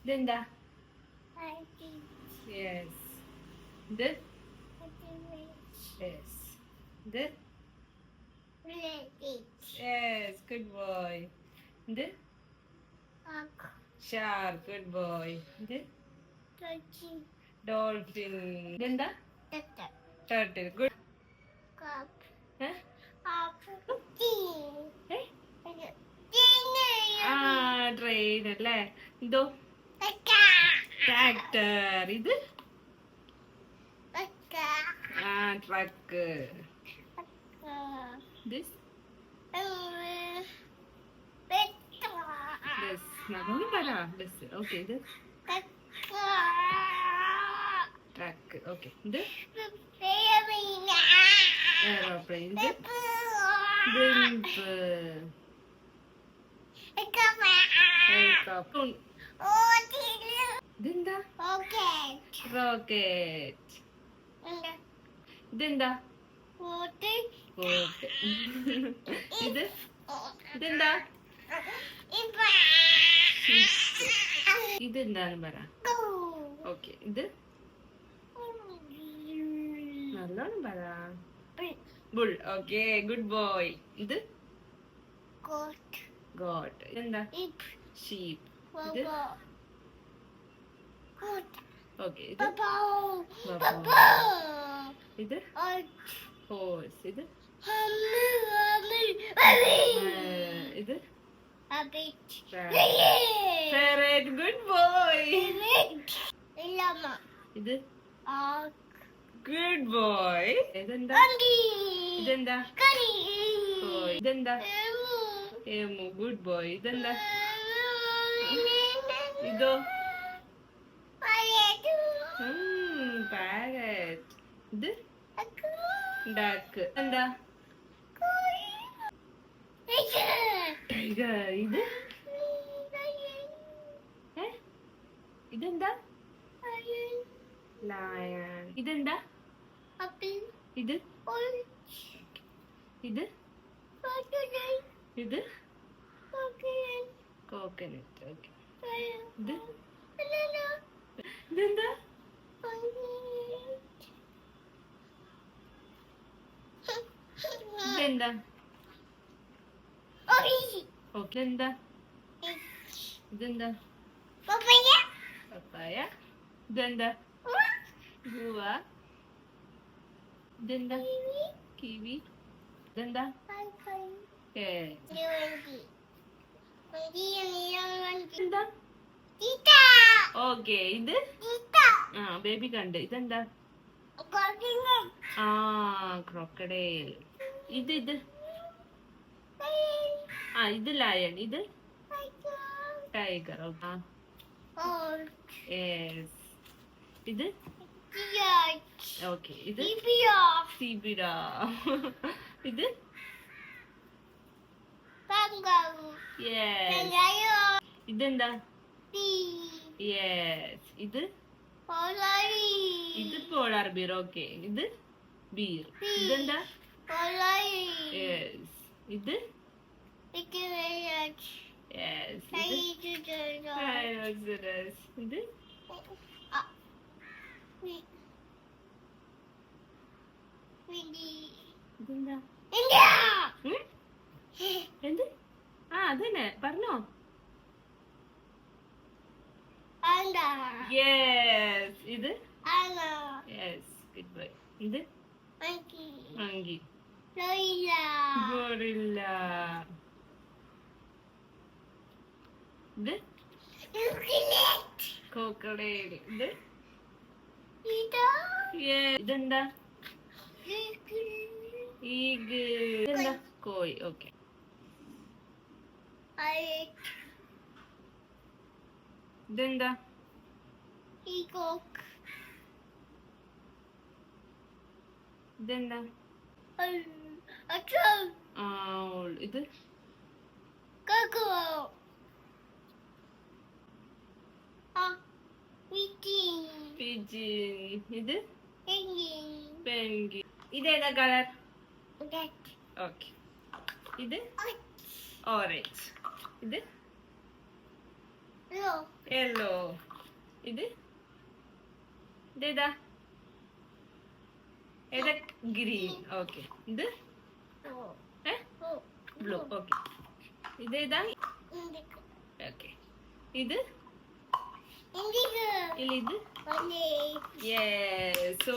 ഇതെന്താ യെസ് ഇത് യെസ് ഇത് യെസ് ഗുഡ് ബോയ് ഇത് ഷാർക്ക് ഗുഡ് ബോയ് ഇത് ഡോൾഫിൻ ഇതെന്താ ടർട്ടിൽ ഗുഡ് ആ ട്രെയിൻ അല്ലേ ഇതോ ട്രാക്ടർ ഇത്? ആ ട്രക്ക്. ദിസ് ദിസ് നല്ലോണം പറ. ദിസ് ഓക്കെ ഇത്? ട്രക്ക് ഓക്കെ ഇത്? എയറോപ്ലെയിൻ ഇത്? ഹെലികോപ്റ്റർ ഇതെന്താ റോക്കറ്റ് ഇതെന്താ ഇത് ഇതെന്താ ഇതെന്താന്ന് പറ. ഓക്കെ ഇത്? നല്ലോണം പറ. ബുൾ ഓക്കെ ഗുഡ് ബോയ് ഇത്? ഗോട്ട് ഇതെന്താ? ഷീപ്പ് ഇത്? ഓക്കെ ഇത്? ഇത്? ഹോഴ്സ് ഇത്? ഇത്? ഫെററ്റ് ഗുഡ് ബോയ് ഇത്? ഗുഡ് ബോയ് ഇതെന്താ? ഇതെന്താ? ഇതെന്താ? ഏമു ഗുഡ് ബോയ് ഇതെന്താ? ഇതോ പാരറ്റ് ഇത് ഡക്ക് എന്താ? ടൈഗർ ഇത്? ഇതെന്താ? ലയൺ ഇതെന്താ? ഇത്? ഇത്? ഇത്? കോക്കനട്ട് ഓക്കെ ഇത്? ഇതെന്താ? ഇതെന്താ ഓക്കെ എന്താ? ഇതെന്താ? പപ്പായ? ഇതെന്താ? ഗുവ ഇതെന്താ? കിവി. ഇതെന്താ? എന്താ ഓക്കെ ഇത്? ആ ബേബി കണ്ട്. ഇതെന്താ? ആ ക്രോക്കഡൈൽ. ഇത് ഇത്. ആ ഇത് ലയൺ ഇത്? ടൈഗർ ഇത്? ഓക്കെ ഇത്? സിബിര ഇത്? ഇതെന്താ? യെസ് ഇത്? ഇത് പോളാർ ബീർ ഓക്കെ ഇത്? ബീർ ഇതെന്താ? യെസ് ഇത്? ഇത്? Rhinoceros. ഇത്? ഇതെന്താ? ഉം? എന്ത്? ആ അതന്നെ. പറഞ്ഞോ. യെസ് ഇത്? യെസ് ഗുഡ് ബൈ ഇത്? മങ്കി ഗോറില്ല ഇത്? കോക്കഡൈൽ ഇത്? Yeah, ഇതെന്താ? ഈഗ്. ഇതെന്താ? കോയി ഓക്കെ. ഇതെന്താ? ഇതെന്താ? ഇത്? ഇത്? പെൻഗി ഇതേതാ കളർ? ഓക്കെ. ഇത്? ഓറഞ്ച്. ഇത്? യെല്ലോ ഇത്? ഇതേതാ? ഏതാ? ഗ്രീൻ. ഓക്കെ. ഇത്? ബ്ലൂ. ഓക്കെ. ഇതേതാ ഓക്കെ. ഇത്? ഇല്ല ഇത്? യെസ്